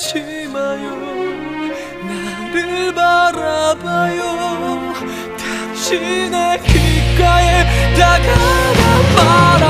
놓지 마요. 나를 바라봐요. 당신의 귓가에 다가가 말아.